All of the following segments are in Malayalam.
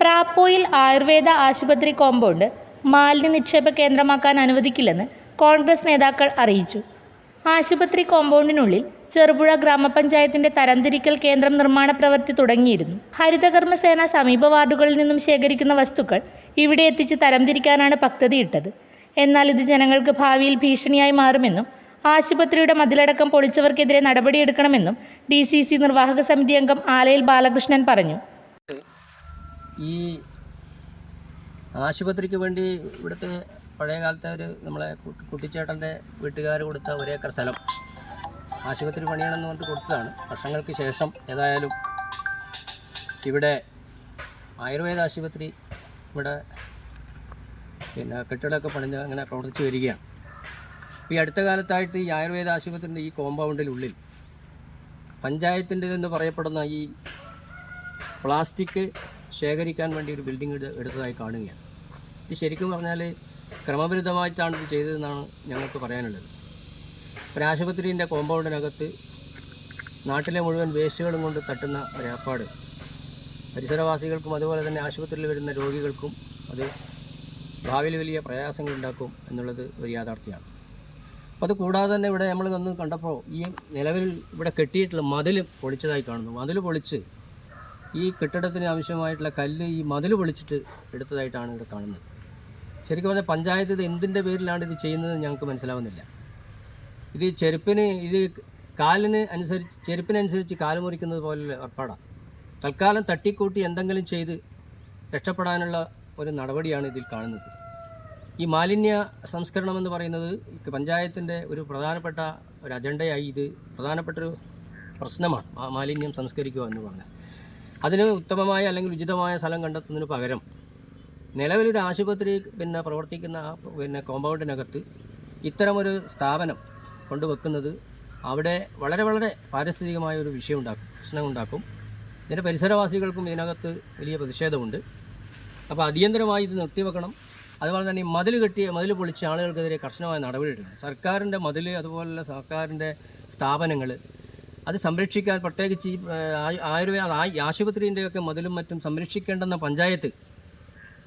പ്രാപ്പോയിൽ ആയുർവേദ ആശുപത്രി കോമ്പൗണ്ട് മാലിന്യ നിക്ഷേപ കേന്ദ്രമാക്കാൻ അനുവദിക്കില്ലെന്ന് കോൺഗ്രസ് നേതാക്കൾ അറിയിച്ചു. ആശുപത്രി കോമ്പൗണ്ടിനുള്ളിൽ ചെറുപുഴ ഗ്രാമപഞ്ചായത്തിന്റെ തരംതിരിക്കൽ കേന്ദ്രം നിർമ്മാണ പ്രവൃത്തി തുടങ്ങിയിരുന്നു. ഹരിതകർമ്മസേന സമീപ വാർഡുകളിൽ നിന്നും ശേഖരിക്കുന്ന വസ്തുക്കൾ ഇവിടെ എത്തിച്ച് തരംതിരിക്കാനാണ് പദ്ധതിയിട്ടത്. എന്നാൽ ഇത് ജനങ്ങൾക്ക് ഭാവിയിൽ ഭീഷണിയായി മാറുമെന്നും ആശുപത്രിയുടെ മതിലടക്കം പൊളിച്ചവർക്കെതിരെ നടപടിയെടുക്കണമെന്നും ഡി സി സി നിർവാഹക സമിതി അംഗം ആലയിൽ ബാലകൃഷ്ണൻ പറഞ്ഞു. ഈ ആശുപത്രിക്ക് വേണ്ടി ഇവിടുത്തെ പഴയ കാലത്തെ ഒരു നമ്മളെ കുട്ടിച്ചേട്ടന്റെ വീട്ടുകാർ കൊടുത്ത ഒരേക്കർ സ്ഥലം. ആശുപത്രി പണിയണമെന്ന് പറഞ്ഞിട്ട് കൊടുത്തതാണ്. വർഷങ്ങൾക്ക് ശേഷം ഏതായാലും ഇവിടെ ആയുർവേദ ആശുപത്രി ഇവിടെ പിന്നെ കെട്ടിടമൊക്കെ പണിഞ്ഞ് അങ്ങനെ പ്രവർത്തിച്ച് വരികയാണ്. ഈ അടുത്ത കാലത്തായിട്ട് ഈ ആയുർവേദ ആശുപത്രിന്റെ ഈ കോമ്പൗണ്ടിനുള്ളിൽ പഞ്ചായത്തിന്റെതെന്ന് പറയപ്പെടുന്ന ഈ പ്ലാസ്റ്റിക് ശേഖരിക്കാൻ വേണ്ടി ഒരു ബിൽഡിംഗ് എടുത്തതായി കാണുകയാണ്. ഇത് ശരിക്കും പറഞ്ഞാൽ ക്രമവിരുദ്ധമായിട്ടാണ് ഇത് ചെയ്തതെന്നാണ് ഞങ്ങൾക്ക് പറയാനുള്ളത്. ഒരു ആശുപത്രിന്റെ കോമ്പൗണ്ടിനകത്ത് നാട്ടിലെ മുഴുവൻ വേസ്റ്റുകളും കൊണ്ട് തട്ടുന്ന ഒരു ഏർപ്പാട്. പരിസരവാസികൾക്കും അതുപോലെ തന്നെ ആശുപത്രിയിൽ വരുന്ന രോഗികൾക്കും അത് ഭാവിയിൽ വലിയ പ്രയാസങ്ങൾ ഉണ്ടാക്കും എന്നുള്ളത് ഒരു യാഥാർത്ഥ്യമാണ്. അപ്പോൾ അത് കൂടാതെ തന്നെ ഇവിടെ നമ്മൾ വന്ന് കണ്ടപ്പോൾ ഈ നിലവിൽ ഇവിടെ കെട്ടിയിട്ടുള്ള മതിൽ പൊളിച്ചതായി കാണുന്നു. മതിൽ പൊളിച്ച് ഈ കെട്ടിടത്തിന് ആവശ്യമായിട്ടുള്ള കല്ല് ഈ മതിൽ പൊളിച്ചിട്ട് എടുത്തതായിട്ടാണ് ഇവിടെ കാണുന്നത്. ശരിക്കും പറഞ്ഞാൽ പഞ്ചായത്ത് ഇത് എന്തിന്റെ പേരിലാണ് ഇത് ചെയ്യുന്നത് ഞങ്ങൾക്ക് മനസ്സിലാവുന്നില്ല. ഇത് ചെരുപ്പിന് ഇത് കാലിന് അനുസരിച്ച് ചെരുപ്പിനനുസരിച്ച് കാൽ മുറിക്കുന്നത് പോലെ ഏർപ്പാടാണ് തൽക്കാലം തട്ടിക്കൂട്ടി എന്തെങ്കിലും ചെയ്ത് രക്ഷപ്പെടാനുള്ള ഒരു നടപടിയാണ് ഇതിൽ കാണുന്നത്. ഈ മാലിന്യ സംസ്കരണം എന്ന് പറയുന്നത് പഞ്ചായത്തിന്റെ ഒരു പ്രധാനപ്പെട്ട ഒരു അജണ്ടയായി ഇത് പ്രധാനപ്പെട്ട ഒരു പ്രശ്നമാണ് മാലിന്യം സംസ്കരിക്കുക എന്ന് പറഞ്ഞാൽ. അതിന് ഉത്തമമായ അല്ലെങ്കിൽ ഉചിതമായ സ്ഥലം കണ്ടെത്തുന്നതിന് പകരം നിലവിലൊരു ആശുപത്രി പിന്നെ പ്രവർത്തിക്കുന്ന ആ പിന്നെ കോമ്പൗണ്ടിനകത്ത് ഇത്തരമൊരു സ്ഥാപനം കൊണ്ടുവെക്കുന്നത് അവിടെ വളരെ വളരെ പാരിസ്ഥിതികമായ ഒരു വിഷയം ഉണ്ടാക്കും പ്രശ്നം ഉണ്ടാക്കും ഇതിന്റെ പരിസരവാസികൾക്കും ഇതിനകത്ത് വലിയ പ്രതിഷേധമുണ്ട്. അപ്പോൾ അടിയന്തരമായി ഇത് നിർത്തിവെക്കണം. അതുപോലെ തന്നെ ഈ മതിൽ കെട്ടിയ മതിൽ പൊളിച്ച ആളുകൾക്കെതിരെ കർശനമായ നടപടിയെടുക്കണം. സർക്കാരിന്റെ മതിൽ അതുപോലെ സർക്കാരിന്റെ സ്ഥാപനങ്ങൾ അത് സംരക്ഷിക്കാൻ പ്രത്യേകിച്ച് ഈ ആയുർവേദ ആശുപത്രിന്റെയൊക്കെ മതിലും മറ്റും സംരക്ഷിക്കേണ്ടെന്ന പഞ്ചായത്ത്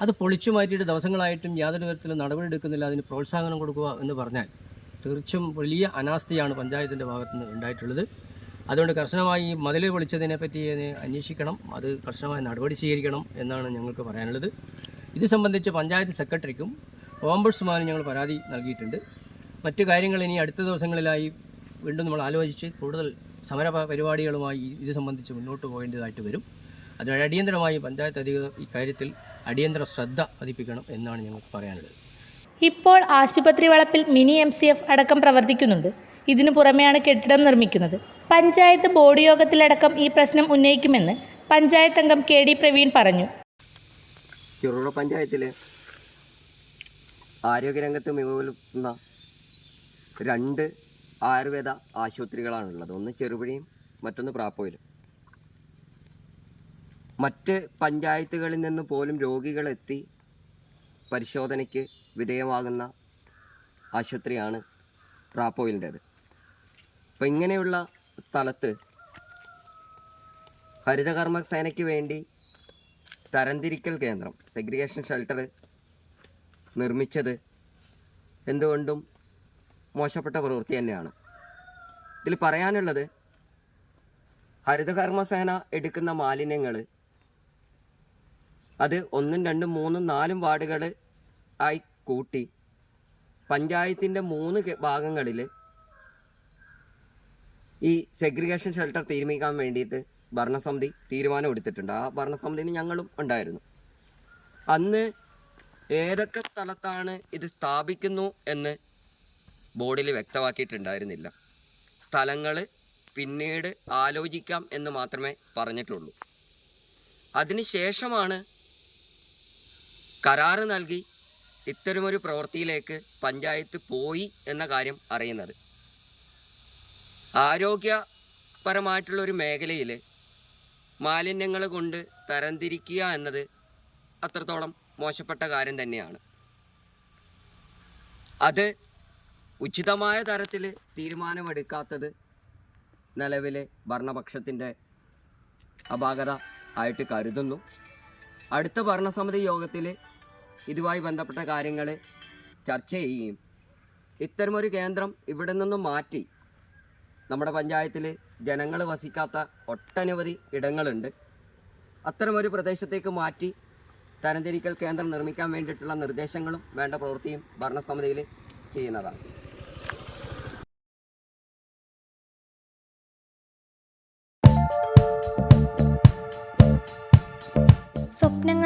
അത് പൊളിച്ചു മാറ്റിയിട്ട് ദിവസങ്ങളായിട്ടും യാതൊരു തരത്തിലും നടപടിയെടുക്കുന്നില്ല അതിന് പ്രോത്സാഹനം കൊടുക്കുക എന്ന് പറഞ്ഞാൽ തീർച്ചയായും വലിയ അനാസ്ഥയാണ് പഞ്ചായത്തിന്റെ ഭാഗത്തുനിന്ന് ഉണ്ടായിട്ടുള്ളത്. അതുകൊണ്ട് കർശനമായി ഈ മതിൽ പൊളിച്ചതിനെപ്പറ്റി അന്വേഷിക്കണം അത് കർശനമായ നടപടി സ്വീകരിക്കണം എന്നാണ് ഞങ്ങൾക്ക് പറയാനുള്ളത്. ഇത് സംബന്ധിച്ച് പഞ്ചായത്ത് സെക്രട്ടറിക്കും ഓംബുഡ്സ്മാനും ഞങ്ങൾ പരാതി നൽകിയിട്ടുണ്ട്. മറ്റു കാര്യങ്ങൾ ഇനി അടുത്ത ദിവസങ്ങളിലായി വീണ്ടും നമ്മൾ ആലോചിച്ച് കൂടുതൽ സമര പരിപാടികളുമായി ഇത് സംബന്ധിച്ച് മുന്നോട്ട് പോകേണ്ടതായിട്ട് വരും. അതിന് അടിയന്തരമായി പഞ്ചായത്ത് അധികൃതർ ഇക്കാര്യത്തിൽ അടിയന്തര ശ്രദ്ധ പതിപ്പിക്കണം എന്നാണ് ഞങ്ങൾ പറയാനുള്ളത്. ഇപ്പോൾ ആശുപത്രി വളപ്പിൽ മിനി എം സി എഫ് അടക്കം പ്രവർത്തിക്കുന്നുണ്ട്. ഇതിനു പുറമെയാണ് കെട്ടിടം നിർമ്മിക്കുന്നത്. പഞ്ചായത്ത് ബോർഡ് യോഗത്തിലടക്കം ഈ പ്രശ്നം ഉന്നയിക്കുമെന്ന് പഞ്ചായത്ത് അംഗം കെ ഡി പ്രവീൺ പറഞ്ഞു. ചെറുപുഴ പഞ്ചായത്തിൽ ആരോഗ്യരംഗത്ത് മികവുന്ന രണ്ട് ആയുർവേദ ആശുപത്രികളാണുള്ളത്. ഒന്ന് ചെറുപുഴയും മറ്റൊന്ന് പ്രാപ്പോയിലും. മറ്റ് പഞ്ചായത്തുകളിൽ നിന്ന് പോലും രോഗികളെത്തി പരിശോധനയ്ക്ക് വിധേയമാകുന്ന ആശുപത്രിയാണ് പ്രാപ്പോയിലിന്റേത്. അപ്പോൾ ഇങ്ങനെയുള്ള സ്ഥലത്ത് ഹരിതകർമ്മസേനയ്ക്ക് വേണ്ടി തരംതിരിക്കൽ കേന്ദ്രം സെഗ്രിഗേഷൻ ഷെൽട്ടർ നിർമ്മിച്ചത് എന്തുകൊണ്ടും മോശപ്പെട്ട പ്രവൃത്തി തന്നെയാണ്. ഇതിൽ പറയാനുള്ളത് ഹരിതകർമ്മസേന എടുക്കുന്ന മാലിന്യങ്ങൾ അത് ഒന്നും രണ്ടും മൂന്നും നാലും വാർഡുകൾ ആയി കൂട്ടി പഞ്ചായത്തിന്റെ മൂന്ന് ഭാഗങ്ങളിൽ ഈ സെഗ്രിഗേഷൻ ഷെൽട്ടർ തീരുമാനിക്കാൻ വേണ്ടിയിട്ട് ഭരണസമിതി തീരുമാനം എടുത്തിട്ടുണ്ട് ആ ഭരണസമിതിയിൽ ഞങ്ങളും ഉണ്ടായിരുന്നു. അന്ന് ഏതൊക്കെ സ്ഥലത്താണ് ഇത് സ്ഥാപിക്കുന്നു എന്ന് ബോർഡിൽ വ്യക്തമാക്കിയിട്ടുണ്ടായിരുന്നില്ല. സ്ഥലങ്ങൾ പിന്നീട് ആലോചിക്കാം എന്ന് മാത്രമേ പറഞ്ഞിട്ടുള്ളൂ. അതിനുശേഷമാണ് കരാറ് നൽകി ഇത്തരമൊരു പ്രവൃത്തിയിലേക്ക് പഞ്ചായത്ത് പോയി എന്ന കാര്യം അറിയുന്നത്. ആരോഗ്യപരമായിട്ടുള്ളൊരു മേഖലയിൽ മാലിന്യങ്ങൾ കൊണ്ട് തരംതിരിക്കുക എന്നത് അത്രത്തോളം മോശപ്പെട്ട കാര്യം തന്നെയാണ്. അത് ഉചിതമായ തരത്തിൽ തീരുമാനമെടുക്കാത്തത് നിലവിലെ ഭരണപക്ഷത്തിന്റെ അപാകത ആയിട്ട് കരുതുന്നു. അടുത്ത ഭരണസമിതി യോഗത്തിൽ ഇതുമായി ബന്ധപ്പെട്ട കാര്യങ്ങൾ ചർച്ച ചെയ്യുകയും ഇത്തരമൊരു കേന്ദ്രം ഇവിടെ നിന്നും മാറ്റി നമ്മുടെ പഞ്ചായത്തിൽ ജനങ്ങൾ വസിക്കാത്ത ഒട്ടനവധി ഇടങ്ങളുണ്ട്. അത്തരമൊരു പ്രദേശത്തേക്ക് മാറ്റി തരംതിരിക്കൽ കേന്ദ്രം നിർമ്മിക്കാൻ വേണ്ടിയിട്ടുള്ള നിർദ്ദേശങ്ങളും വേണ്ട പ്രവൃത്തിയും ഭരണസമിതിയിൽ ചെയ്യുന്നതാണ്.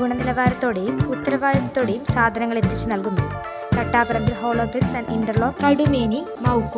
ഗുണനിലവാരത്തോടെയും ഉത്തരവാദിത്തത്തോടെയും സാധനങ്ങൾ എത്തിച്ചു നൽകുന്നു. Thattaparambil hollow bricks and interlock Kadumeni മൗക്കോ.